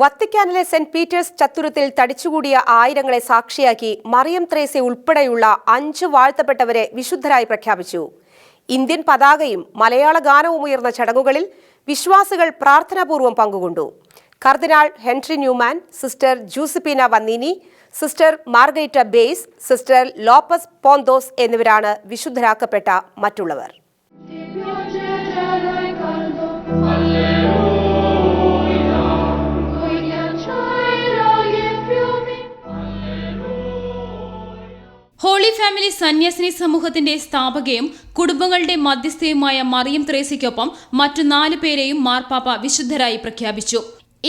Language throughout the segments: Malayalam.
വത്തിക്കാനിലെ സെന്റ് പീറ്റേഴ്സ് ചത്തുരത്തിൽ തടിച്ചുകൂടിയ ആയിരങ്ങളെ സാക്ഷിയാക്കി മറിയം ത്രേസെ ഉൾപ്പെടെയുള്ള അഞ്ച് വാഴ്ത്തപ്പെട്ടവരെ വിശുദ്ധരായി പ്രഖ്യാപിച്ചു. ഇന്ത്യൻ പതാകയും മലയാള ഗാനവും ഉയർന്ന ചടങ്ങുകളിൽ വിശ്വാസികൾ പ്രാർത്ഥനാപൂർവം പങ്കുകൊണ്ടു. Cardinal Henry Newman sister Giuseppina Vannini sister Marguerite Bays sister Lopez Pontos എന്നിവരാണ് വിശുദ്ധരാക്കപ്പെട്ട മറ്റുള്ളവർ. ഹോളി ഫാമിലി സന്യാസിനി സമൂഹത്തിന്റെ സ്ഥാപകയും കുടുംബങ്ങളുടെ മധ്യസ്ഥയുമായ മറിയം ത്രേസിക്കൊപ്പം മറ്റു നാല് പേരെയും മാർപ്പാപ്പ വിശുദ്ധരായി പ്രഖ്യാപിച്ചു.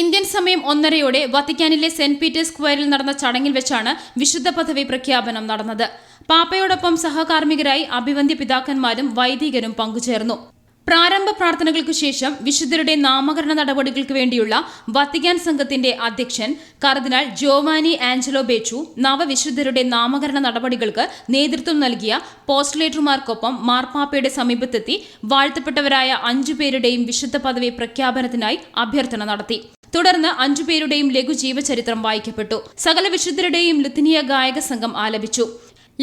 ഇന്ത്യൻ സമയം ഒന്നരയോടെ വത്തിക്കാനിലെ സെന്റ് പീറ്റേഴ്സ് സ്ക്വയറിൽ നടന്ന ചടങ്ങിൽ വെച്ചാണ് വിശുദ്ധ പദവി പ്രഖ്യാപനം നടന്നത്. പാപ്പയോടൊപ്പം സഹകാർമ്മികരായി അഭിവന്ധ്യ പിതാക്കന്മാരും വൈദികരും പങ്കുചേർന്നു. പ്രാരംഭ പ്രാർത്ഥനകൾക്കു ശേഷം വിശുദ്ധരുടെ നാമകരണ നടപടികൾക്ക് വേണ്ടിയുള്ള വത്തിക്കാൻ സംഘത്തിന്റെ അധ്യക്ഷൻ കർദിനാൾ ജോവാനി ആഞ്ചലോ ബേച്ചു നവവിശുദ്ധരുടെ നാമകരണ നടപടികൾക്ക് നേതൃത്വം നൽകിയ പോസ്റ്റ്ലേറ്റർമാർക്കൊപ്പം മാർപ്പാപ്പയുടെ സമീപത്തെത്തി വാഴ്ത്തപ്പെട്ടവരായ അഞ്ചു പേരുടെയും വിശുദ്ധ പദവി പ്രഖ്യാപനത്തിനായി അഭ്യർത്ഥന നടത്തി. തുടർന്ന് അഞ്ചുപേരുടെയും ലഘു ജീവചരിത്രം വായിക്കപ്പെട്ടു. സകല വിശുദ്ധരുടെയും ലുത്തിനിയ ഗായക സംഘം ആലപിച്ചു.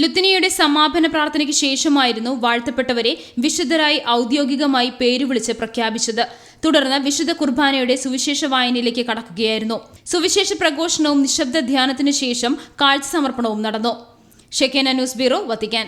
ലുത്തിനിയുടെ സമാപന പ്രാർത്ഥനയ്ക്ക് ശേഷമായിരുന്നു വാഴ്ത്തപ്പെട്ടവരെ വിശുദ്ധരായി ഔദ്യോഗികമായി പേരുവിളിച്ച് പ്രഖ്യാപിച്ചത്. തുടർന്ന് വിശുദ്ധ കുർബാനയുടെ സുവിശേഷ വായനയിലേക്ക് കടക്കുകയായിരുന്നു. സുവിശേഷ പ്രഘോഷണവും നിശബ്ദ ധ്യാനത്തിനു ശേഷം കാഴ്ച സമർപ്പണവും നടന്നു. Shekinah news bureau Vatican.